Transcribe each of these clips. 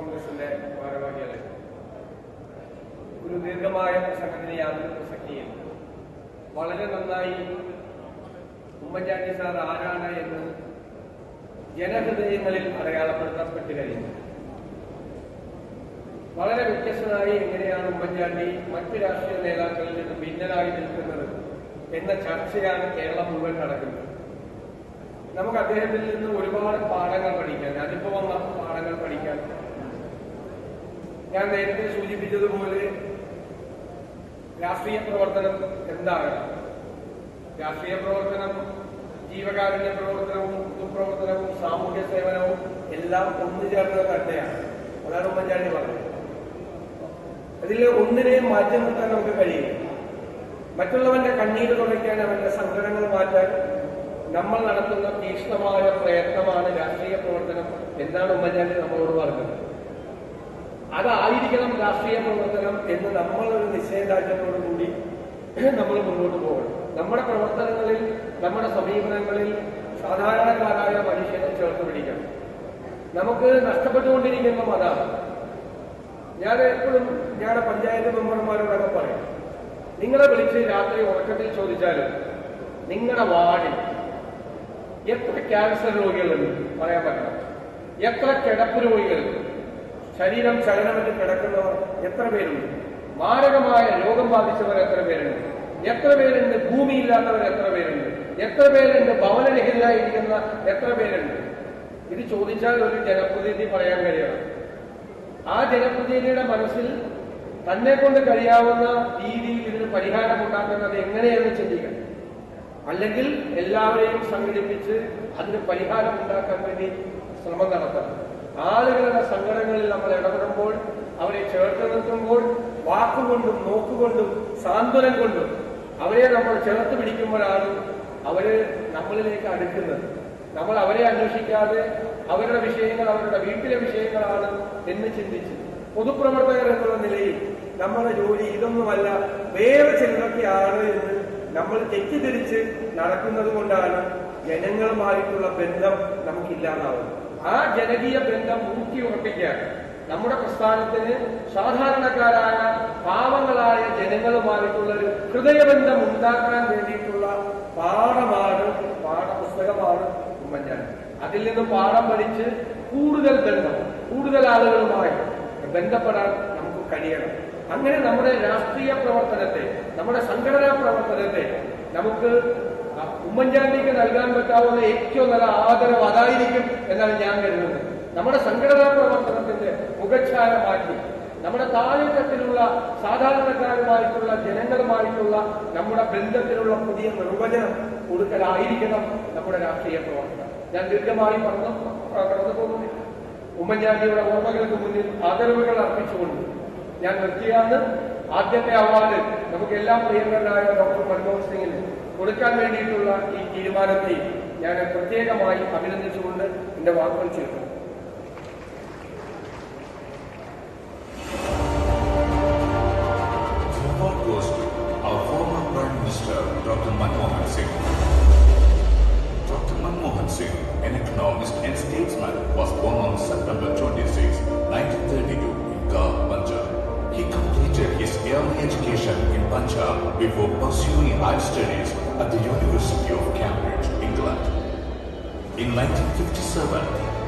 കോൺഗ്രസിന്റെ ഭാരവാഹികളെ. ഒരു ദീർഘമായ പ്രസംഗത്തിന് യാതൊരു പ്രസക്തിയില്ല. വളരെ നന്നായി ഉമ്മൻചാണ്ടി സാർ ആരാണ് എന്ന് ജനഹൃദയങ്ങളിൽ അടയാളപ്പെടുത്തപ്പെട്ട് കഴിഞ്ഞു. വളരെ വ്യത്യസ്തനായി എങ്ങനെയാണ് ഉമ്മൻചാണ്ടി മറ്റ് രാഷ്ട്രീയ നേതാക്കളിൽ നിന്ന് ഭിന്നനായി നിൽക്കുന്നത് എന്ന ചർച്ചയാണ് കേരളം മുഴുവൻ നടക്കുന്നത്. നമുക്ക് അദ്ദേഹത്തിൽ നിന്ന് ഒരുപാട് പാഠങ്ങൾ പഠിക്കാൻ അനുഭവം ഞാൻ നേരത്തെ സൂചിപ്പിച്ചതുപോലെ രാഷ്ട്രീയ പ്രവർത്തനം എന്താണ്? രാഷ്ട്രീയ പ്രവർത്തനം ജീവകാരുണ്യ പ്രവർത്തനവും പൊതുപ്രവർത്തനവും സാമൂഹ്യ സേവനവും എല്ലാം ഒന്നു ചേർന്നത് തന്നെയാണ്. അതാണ് ഉമ്മൻചാണ്ടി പറഞ്ഞത്. അതിൽ ഒന്നിനെയും മാറ്റി നിർത്താൻ നമുക്ക് കഴിയില്ല. മറ്റുള്ളവന്റെ കണ്ണീര് തുടയ്ക്കാൻ അവന്റെ സങ്കടങ്ങൾ മാറ്റാൻ നമ്മൾ നടത്തുന്ന തീക്ഷ്ണമായ പ്രയത്നമാണ് രാഷ്ട്രീയ പ്രവർത്തനം എന്നാണ് ഉമ്മൻചാണ്ടി നമ്മളോട് പറഞ്ഞത്. അതായിരിക്കണം രാഷ്ട്രീയ പ്രവർത്തനം എന്ന് നമ്മൾ ഒരു നിശ്ചയദാർഢ്യത്തോടുകൂടി നമ്മൾ മുന്നോട്ട് പോകണം. നമ്മുടെ പ്രവർത്തനങ്ങളിൽ നമ്മുടെ സമീപനങ്ങളിൽ സാധാരണക്കാരായ മനുഷ്യനെ ചേർത്ത് പിടിക്കണം. നമുക്ക് നഷ്ടപ്പെട്ടുകൊണ്ടിരിക്കുന്ന അതാണ്. ഞാൻ എപ്പോഴും ഞങ്ങളുടെ പഞ്ചായത്ത് മെമ്പർമാരോടൊക്കെ പറയും നിങ്ങളെ വിളിച്ച് രാത്രി ഉറക്കത്തിൽ ചോദിച്ചാലും നിങ്ങളുടെ വാർഡിൽ എത്ര ക്യാൻസർ രോഗികളുണ്ട്? പറയാൻ പറ്റണം എത്ര കിടപ്പ് രോഗികളുണ്ട്? ശരീരം ചലനമറ്റ് കിടക്കുന്നവർ എത്ര പേരുണ്ട്? മാരകമായ രോഗം ബാധിച്ചവർ എത്ര പേരുണ്ട്? എത്ര പേരുണ്ട് ഭൂമിയില്ലാത്തവർ എത്ര പേരുണ്ട്? എത്ര പേരുണ്ട് ഭവനരഹിതരായിരിക്കുന്ന എത്ര പേരുണ്ട്? ഇത് ചോദിച്ചാൽ ഒരു ജനപ്രതിനിധി പറയാൻ കഴിയണം. ആ ജനപ്രതിനിധിയുടെ മനസ്സിൽ തന്നെ കൊണ്ട് കഴിയാവുന്ന രീതിയിൽ ഇതിന് പരിഹാരം ഉണ്ടാക്കുന്നത് എങ്ങനെയെന്ന് ചിന്തിക്കണം. അല്ലെങ്കിൽ എല്ലാവരെയും സംഘടിപ്പിച്ച് അതിന് പരിഹാരം ഉണ്ടാക്കാൻ വേണ്ടി ശ്രമം നടത്തണം. ആളുകളുടെ സങ്കടങ്ങളിൽ നമ്മൾ ഇടപെടുമ്പോൾ അവരെ ചേർത്ത് നിർത്തുമ്പോൾ വാക്കുകൊണ്ടും നോക്കുകൊണ്ടും സാന്ത്വനം കൊണ്ടും അവരെ നമ്മൾ ചേർത്ത് പിടിക്കുമ്പോഴാണ് അവർ നമ്മളിലേക്ക് അടുക്കുന്നത്. നമ്മൾ അവരെ അന്വേഷിക്കാതെ അവരുടെ വിഷയങ്ങൾ അവരുടെ വീട്ടിലെ വിഷയങ്ങളാണ് എന്ന് ചിന്തിച്ച് പൊതുപ്രവർത്തകർ എന്നുള്ള നിലയിൽ നമ്മുടെ ജോലി ഇതൊന്നുമല്ല വേറെ ചിലതൊക്കെയാണ് എന്ന് നമ്മൾ തെറ്റിദ്ധരിച്ച് നടക്കുന്നത് കൊണ്ടാണ് ജനങ്ങളുമായിട്ടുള്ള ബന്ധം നമുക്കില്ലാതാവുന്നത്. ആ ജനകീയ ബന്ധം ഊട്ടി ഉറപ്പിക്കാൻ നമ്മുടെ പ്രസ്ഥാനത്തിന് സാധാരണക്കാരായ പാവങ്ങളായ ജനങ്ങളുമായിട്ടുള്ള ഒരു ഹൃദയബന്ധം ഉണ്ടാക്കാൻ വേണ്ടിയിട്ടുള്ള പാഠമാണ് പാഠപുസ്തകമാണ് ഉമ്മൻചാണ്ടി. അതിൽ നിന്ന് പാഠം പഠിച്ച് കൂടുതൽ ബന്ധം കൂടുതൽ ആളുകളുമായി ബന്ധപ്പെടാൻ നമുക്ക് കഴിയണം. അങ്ങനെ നമ്മുടെ രാഷ്ട്രീയ പ്രവർത്തനത്തെ നമ്മുടെ സംഘടനാ പ്രവർത്തനത്തെ നമുക്ക് ഉമ്മൻചാണ്ടിക്ക് നൽകാൻ പറ്റാവുന്ന ഏറ്റവും നല്ല ആദരവ് അതായിരിക്കും എന്നാണ് ഞാൻ കരുതുന്നത്. നമ്മുടെ സംഘടനാ പ്രവർത്തനത്തിന്റെ മുഖച്ഛായ മാറ്റി നമ്മുടെ താഴെത്തട്ടിലുള്ള സാധാരണക്കാരുമായിട്ടുള്ള ജനങ്ങളുമായിട്ടുള്ള നമ്മുടെ ബന്ധത്തിലുള്ള പുതിയ നിർവചനം കൊടുക്കലായിരിക്കണം നമ്മുടെ രാഷ്ട്രീയ പ്രവർത്തനം. ഞാൻ ദീർഘമായി പറഞ്ഞു കടന്നു പോകുന്നു ഉമ്മൻചാണ്ടിയുടെ ഓർമ്മകൾക്ക് മുന്നിൽ ആദരവുകൾ അർപ്പിച്ചുകൊണ്ട് ഞാൻ നിർത്തിയാണ്. ആദ്യത്തെ അവാർഡ് നമുക്ക് എല്ലാം പ്രിയങ്കരനായ ഡോക്ടർ മൻമോഹൻ സിംഗിന് കൊടുക്കാൻ വേണ്ടിയിട്ടുള്ള ഈ തീരുമാനത്തെ ഞാൻ പ്രത്യേകമായി അഭിനന്ദിച്ചുകൊണ്ട് എന്റെ വാക്കുകൾ ചേർക്കുന്നു The award goes to our former Prime Minister, Dr. Manmohan Singh. Dr. Manmohan Singh, an economist and statesman, was born on September 26, 1932 in Gar, Punjab. He completed his early education in Punjab before pursuing higher studies at the University of Cambridge, England. In 1957,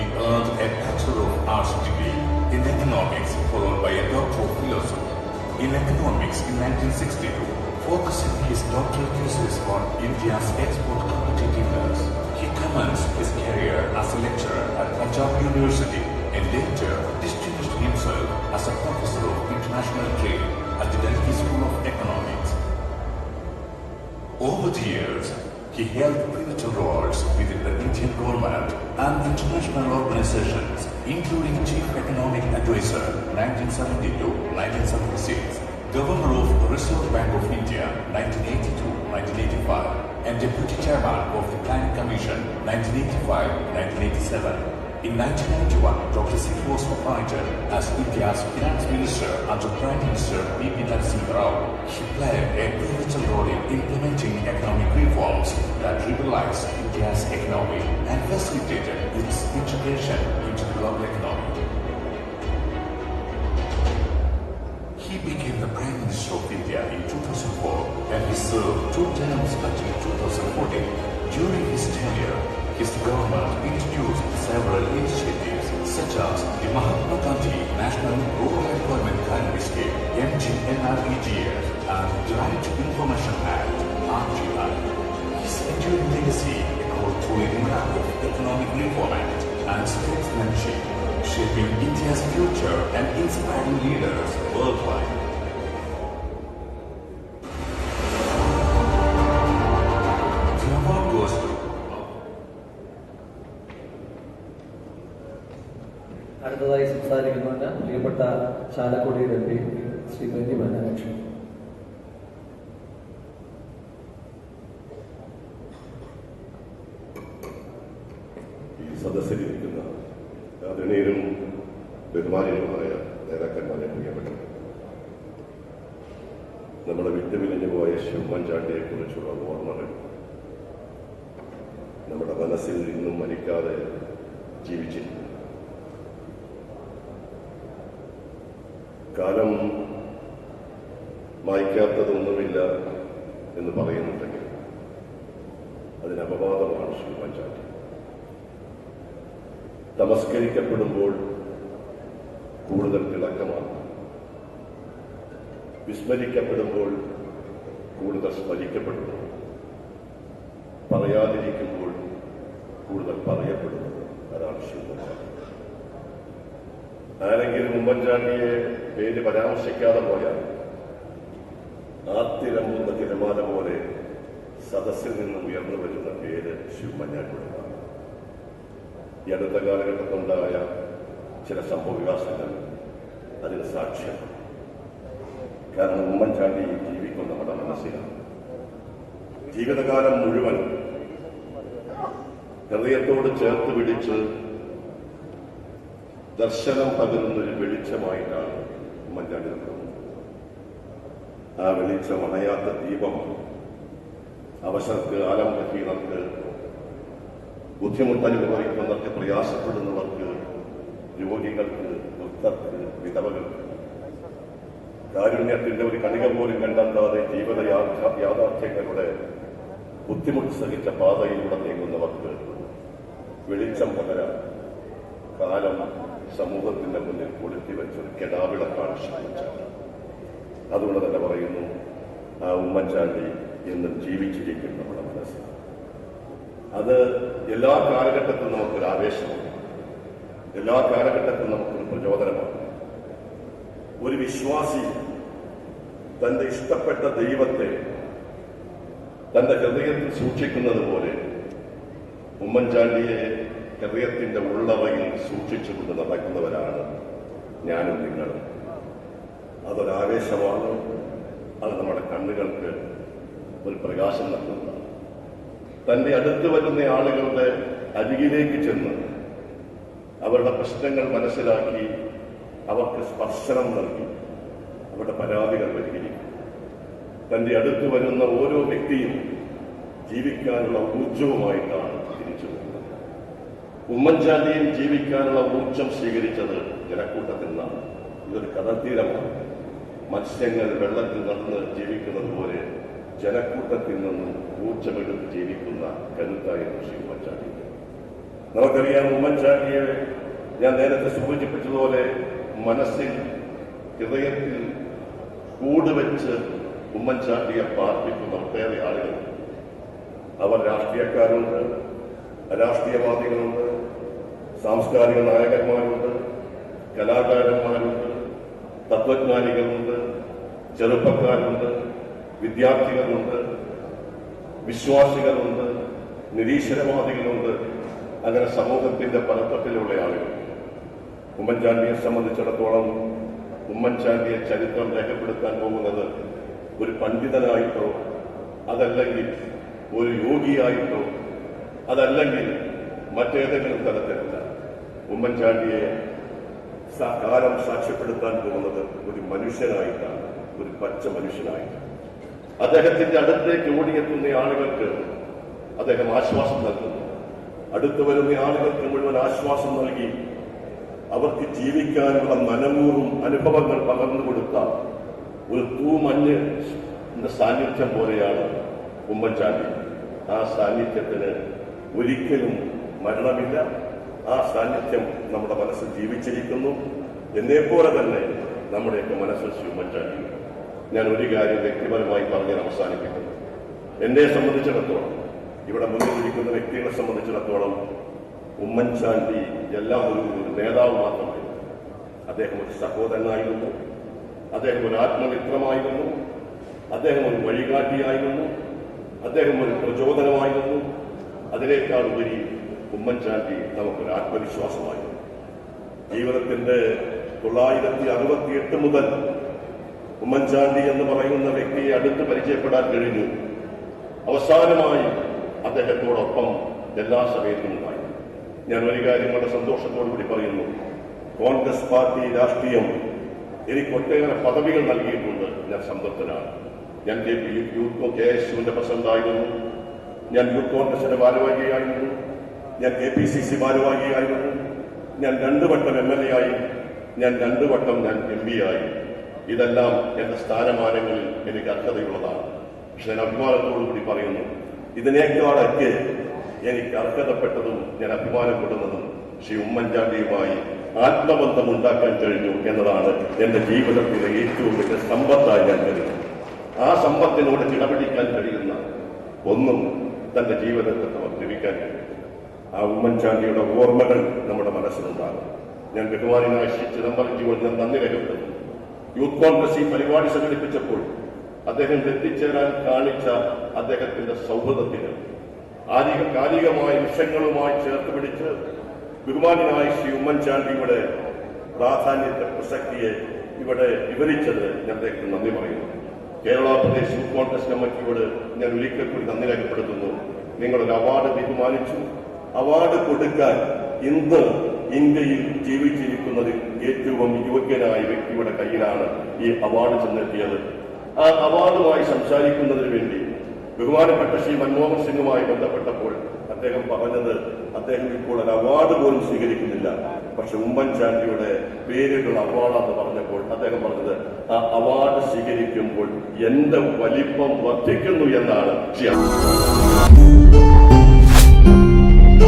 he earned a Bachelor of Arts degree in economics followed by a Doctor of Philosophy in economics in 1962, focusing his doctoral thesis on India's export competitiveness. He commenced his career as a lecturer at Punjab University and later distinguished himself as a professor of international trade at the Delhi School of Economics. Over the years, he held pivotal roles within the Indian government and international organizations, including Chief Economic Advisor 1972-1976, Governor of Reserve Bank of India 1982-1985, and Deputy Chairman of the Planning Commission 1985-1987. In 1991, Dr. Singh was appointed as India's finance minister under Prime Minister Bipin Singh Rao. He played a pivotal role in implementing economic reforms that liberalized India's economy and facilitated its integration into the global economy. He became the Prime Minister of India in 2004 and he served two terms until 2014. During his tenure, his government several initiatives such as the Mahatma Gandhi National Rural Employment Guarantee Scheme, MGNREGF, and the Right to Information Act, RGI. His enduring legacy echoed through a miracle of economic reform and statesmanship, shaping India's future and inspiring leaders worldwide. പ്രിയപ്പെട്ട ചാലക്കുടിയുടെ M P Shri Benny ബനാലക്ഷ്മി ഈ സദസ്സിലിരിക്കുന്ന ആദരണീയരും ബഹുമാനീയരുമായ നേതാക്കന്മാരെ പ്രിയപ്പെട്ടത് നമ്മുടെ വിട്ടുവിലിഞ്ഞു പോയ ശിവമഞ്ചാണ്ടിയെ കുറിച്ചുള്ള ഓർമ്മകൾ നമ്മുടെ മനസ്സിൽ ഇന്നും മരിക്കാതെ ജീവിച്ചിരിക്കുന്നു. കാലം മായ്ക്കാത്തതൊന്നുമില്ല എന്ന് പറയുന്നുണ്ടെങ്കിൽ അതിന് അപവാദമാണ് ശിവമഞ്ചാണ്ടി തമസ്കരിക്കപ്പെടുമ്പോൾ കൂടുതൽ തിളക്കമാണ്. വിസ്മരിക്കപ്പെടുമ്പോൾ കൂടുതൽ സ്മരിക്കപ്പെടുന്നു. പറയാതിരിക്കുമ്പോൾ കൂടുതൽ പറയപ്പെടുന്നു. അതാണ് ശിവ ആരെങ്കിലും ഉമ്മൻചാണ്ടിയെ പേര് പരാമർശിക്കാതെ പോയാൽ ആത്തിരമ്പുന്ന തിരമാല പോലെ സദസ്സിൽ നിന്നും ഉയർന്നു വരുന്ന പേര് ശിവമഞ്ഞാട്ടുള്ള ഈ അടുത്ത കാലഘട്ടത്തിലുണ്ടായ ചില സംഭവ വികാസങ്ങൾ അതിന് സാക്ഷ്യം. കാരണം ഉമ്മൻചാണ്ടി ജീവിക്കുന്ന നമ്മുടെ മനസ്സിലാണ്. ജീവിതകാലം മുഴുവൻ ഹൃദയത്തോട് ചേർത്ത് പിടിച്ച് ദർശനം പകരുന്നൊരു വെളിച്ചമായിട്ടാണ് ഉമ്മൻചാണ്ടി നമ്മുടെ ആ വെളിച്ചം അണയാത്ത ദീപമാണ് അവശർക്ക് ആലംബഹീനർക്ക് ബുദ്ധിമുട്ട് അനുഭവിക്കുന്നവർക്ക് പ്രയാസപ്പെടുന്നവർക്ക് രോഗികൾക്ക് വൃത്തർക്ക് വിധവകൾക്ക് കാരുണ്യത്തിന്റെ ഒരു കണിക പോലും കണ്ടെത്താതെ ജീവിത യാഥാർത്ഥ്യങ്ങളുടെ ബുദ്ധിമുട്ട് സഹിച്ച പാതയിലൂടെ നീങ്ങുന്നവർക്ക് വെളിച്ചം പകരാൻ കാലം സമൂഹത്തിന്റെ മുന്നിൽ കൊളുത്തി വെച്ചൊരു കെടാവിളക്കാണ് ശ്രമിച്ചത് അതുകൊണ്ട് തന്നെ പറയുന്നു ആ ഉമ്മൻചാണ്ടി എന്നും ജീവിച്ചിരിക്കും നമ്മുടെ മനസ്സിൽ അത് എല്ലാ കാലഘട്ടത്തിലും നമുക്കൊരു ആവേശമാണ്. എല്ലാ കാലഘട്ടത്തിലും നമുക്കൊരു പ്രചോദനമാണ്. ഒരു വിശ്വാസി തന്റെ ഇഷ്ടപ്പെട്ട ദൈവത്തെ തന്റെ ഹൃദയത്തിൽ സൂക്ഷിക്കുന്നത് പോലെ ഉമ്മൻചാണ്ടിയെ ഹൃദയത്തിന്റെ ഉള്ളവയിൽ സൂക്ഷിച്ചുകൊണ്ട് നടക്കുന്നവരാണ് ഞാനും നിങ്ങളും. അതൊരാവേശമാണ് അത് നമ്മുടെ കണ്ണുകൾക്ക് ഒരു പ്രകാശം നൽകുന്നതാണ്. തന്റെ അടുത്ത് വരുന്ന ആളുകളുടെ അരികിലേക്ക് ചെന്ന് അവരുടെ പ്രശ്നങ്ങൾ മനസ്സിലാക്കി അവർക്ക് സ്പർശനം നൽകി അവരുടെ പരാതികൾ പരിഹരിക്കും. തന്റെ അടുത്ത് വരുന്ന ഓരോ വ്യക്തിയും ജീവിക്കാനുള്ള ഊർജവുമായിട്ടാണ് തിരിച്ചു പോകുന്നത്. ഉമ്മൻചാണ്ടിയും ജീവിക്കാനുള്ള ഊർജം സ്വീകരിച്ചത് ജനക്കൂട്ടത്തിൽ നിന്നാണ് ഇതൊരു കടൽത്തീരമാണ് മത്സ്യങ്ങൾ വെള്ളത്തിൽ നടന്ന് ജീവിക്കുന്നത് പോലെ ജനക്കൂട്ടത്തിൽ നിന്നും ഊർജമെടുത്ത് ജീവിക്കുന്ന കരുത്തായിരുന്നു ശ്രീ ഉമ്മൻചാണ്ടി. നമുക്കറിയാം ഉമ്മൻചാണ്ടിയെ ഞാൻ നേരത്തെ സൂചിപ്പിച്ചതുപോലെ മനസ്സിൽ ഹൃദയത്തിൽ കൂടുവെച്ച് ഉമ്മൻചാണ്ടിയെ പാർപ്പിക്കുന്ന ഒട്ടേറെ ആളുകൾ. അവർ രാഷ്ട്രീയക്കാരുണ്ട് രാഷ്ട്രീയവാദികളുണ്ട് സാംസ്കാരിക നായകന്മാരുണ്ട് കലാകാരന്മാരുണ്ട് തത്വജ്ഞാനികളുണ്ട് ചെറുപ്പക്കാരുണ്ട് വിദ്യാർത്ഥികളുണ്ട് വിശ്വാസികളുണ്ട് നിരീശ്വരവാദികളുണ്ട്. അങ്ങനെ സമൂഹത്തിന്റെ പലത്തട്ടിലുള്ള ആളുകൾ. ഉമ്മൻചാണ്ടിയെ സംബന്ധിച്ചിടത്തോളം ഉമ്മൻചാണ്ടിയെ ചരിത്രം രേഖപ്പെടുത്താൻ പോകുന്നത് ഒരു പണ്ഡിതനായിട്ടോ അതല്ലെങ്കിൽ ഒരു യോഗിയായിട്ടോ അതല്ലെങ്കിൽ മറ്റേതെങ്കിലും തലത്തിലല്ല ഉമ്മൻചാണ്ടിയെ കാലം സാക്ഷ്യപ്പെടുത്താൻ പോകുന്നത് ഒരു മനുഷ്യനായിട്ടാണ് ഒരു പച്ച മനുഷ്യനായിട്ടാണ്. അദ്ദേഹത്തിന്റെ അടുത്തേക്ക് ഓടിയെത്തുന്ന ആളുകൾക്ക് അദ്ദേഹം ആശ്വാസം നൽകുന്നു. അടുത്തു വരുന്ന ആളുകൾക്ക് മുഴുവൻ ആശ്വാസം നൽകി അവർക്ക് ജീവിക്കാനുള്ള മനമൂറും അനുഭവങ്ങൾ പകർന്നു കൊടുത്ത ഒരു തൂമഞ്ഞ് സാന്നിധ്യം പോലെയാണ് ഉമ്മൻചാണ്ടി. ആ സാന്നിധ്യത്തിന് ഒരിക്കലും മരണമില്ല. ആ സാന്നിധ്യം നമ്മുടെ മനസ്സിൽ ജീവിച്ചിരിക്കുന്നു. എന്നെപ്പോലെ തന്നെ നമ്മുടെയൊക്കെ മനസ്സിൽ ശിവമറ്റാക്കി ഞാൻ ഒരു കാര്യം വ്യക്തിപരമായി പറഞ്ഞ് അവസാനിപ്പിക്കുന്നു. എന്നെ സംബന്ധിച്ചിടത്തോളം ഇവിടെ മുന്നിലിരിക്കുന്ന വ്യക്തികളെ സംബന്ധിച്ചിടത്തോളം ഉമ്മൻചാണ്ടി എല്ലാം ഒരു ഒരു നേതാവ് മാത്രമായിരുന്നു അദ്ദേഹം ഒരു സഹോദരനായിരുന്നു. അദ്ദേഹം ഒരു ആത്മവിത്രമായിരുന്നു അദ്ദേഹം ഒരു വഴികാട്ടിയായിരുന്നു. അദ്ദേഹം ഒരു പ്രചോദനമായിരുന്നു. അതിനേക്കാൾ ഉപരി ഉമ്മൻചാണ്ടി നമുക്കൊരു ആത്മവിശ്വാസമായി. ജീവിതത്തിന്റെ തൊള്ളായിരത്തി അറുപത്തിയെട്ട് മുതൽ ഉമ്മൻചാണ്ടി എന്ന് പറയുന്ന വ്യക്തിയെ അടുത്ത് പരിചയപ്പെടാൻ കഴിഞ്ഞു. അവസാനമായി അദ്ദേഹത്തോടൊപ്പം എല്ലാ സമയത്തും ഉണ്ടായി. ഞാൻ ഒരു കാര്യം വളരെ സന്തോഷത്തോടു കൂടി പറയുന്നു. കോൺഗ്രസ് പാർട്ടി രാഷ്ട്രീയം എനിക്ക് ഒട്ടേറെ പദവികൾ നൽകിയിട്ടുണ്ട്. ഞാൻ സംതൃപ്തനാണ് ഞാൻ J P youth K S യുവിന്റെ പ്രസിഡന്റായിരുന്നു. ഞാൻ യൂത്ത് കോൺഗ്രസിന്റെ ഭാരവാഹിയായിരുന്നു. ഞാൻ കെ പി സി സി ഭാരവാഹിയായിരുന്നു ഞാൻ രണ്ടു വട്ടം എം എൽ എ ആയി. ഞാൻ രണ്ടു വട്ടം ഞാൻ എം പി ആയി. ഇതെല്ലാം എന്റെ സ്ഥാനമാനങ്ങളിൽ എനിക്ക് അർഹതയുള്ളതാണ്. പക്ഷെ ഞാൻ അഭിമാനത്തോടു കൂടി പറയുന്നു ഇതിനേക്കാളൊക്കെ എനിക്ക് അർഹതപ്പെട്ടതും ഞാൻ അഭിമാനം കൊടുന്നതും ശ്രീ ഉമ്മൻചാണ്ടിയുമായി ആത്മബന്ധം ഉണ്ടാക്കാൻ കഴിഞ്ഞു എന്നതാണ് എന്റെ ജീവിതത്തിലെ ഏറ്റവും വലിയ സമ്പത്തായി ഞാൻ കരുതുന്നത്. ആ സമ്പത്തിനോട് കിടപിടിക്കാൻ കഴിയുന്ന ഒന്നും തന്റെ ജീവിതത്തെ നമുക്ക് ലഭിക്കാൻ കഴിയും ആ ഉമ്മൻചാണ്ടിയുടെ ഓർമ്മകൾ നമ്മുടെ മനസ്സിലുണ്ടാകും. ഞാൻ ബഹുമാനായ ശ്രീ ചിദംബരജിയോട് ഞാൻ നന്ദി രേഖപ്പെടുന്നു യൂത്ത് കോൺഗ്രസ് ഈ പരിപാടി സംഘടിപ്പിച്ചപ്പോൾ അദ്ദേഹം എത്തിച്ചേരാൻ കാണിച്ച അദ്ദേഹത്തിന്റെ സൗഹൃദത്തിന് ആധിക കാലികമായ വിഷയങ്ങളുമായി ചേർത്ത് പിടിച്ച് ബഹുമാനായ ശ്രീ ഉമ്മൻചാണ്ടിയുടെ പ്രാധാന്യത്തെ പ്രസക്തിയെ ഇവിടെ വിവരിച്ചത് ഞാൻ അദ്ദേഹത്തിന് നന്ദി പറയുന്നു. കേരള പ്രദേശ് യൂത്ത് കോൺഗ്രസ് കമ്മിറ്റിയോട് ഞാൻ ഒരിക്കൽ കൂടി നന്ദി രേഖപ്പെടുത്തുന്നു. നിങ്ങളൊരു അവാർഡ് തീരുമാനിച്ചു അവാർഡ് കൊടുക്കാൻ ഇന്ന് ഇന്ത്യയിൽ ജീവിച്ചിരിക്കുന്നതിൽ ഏറ്റവും യോഗ്യനായ വ്യക്തിയുടെ കയ്യിലാണ് ഈ അവാർഡ് ചെന്നെത്തിയത്. ആ അവാർഡുമായി സംസാരിക്കുന്നതിന് വേണ്ടി ബഹുമാനപ്പെട്ട ശ്രീ മൻമോഹൻ സിംഗുമായി ബന്ധപ്പെട്ടപ്പോൾ അദ്ദേഹം പറഞ്ഞത് അദ്ദേഹം ഇപ്പോൾ ഒരു അവാർഡ് പോലും സ്വീകരിക്കുന്നില്ല. പക്ഷെ ഉമ്മൻചാണ്ടിയുടെ പേരിലുള്ള അവാർഡാന്ന് പറഞ്ഞപ്പോൾ അദ്ദേഹം പറഞ്ഞത് ആ അവാർഡ് സ്വീകരിക്കുമ്പോൾ എന്റെ വലിപ്പം വർദ്ധിക്കുന്നു എന്നാണ്.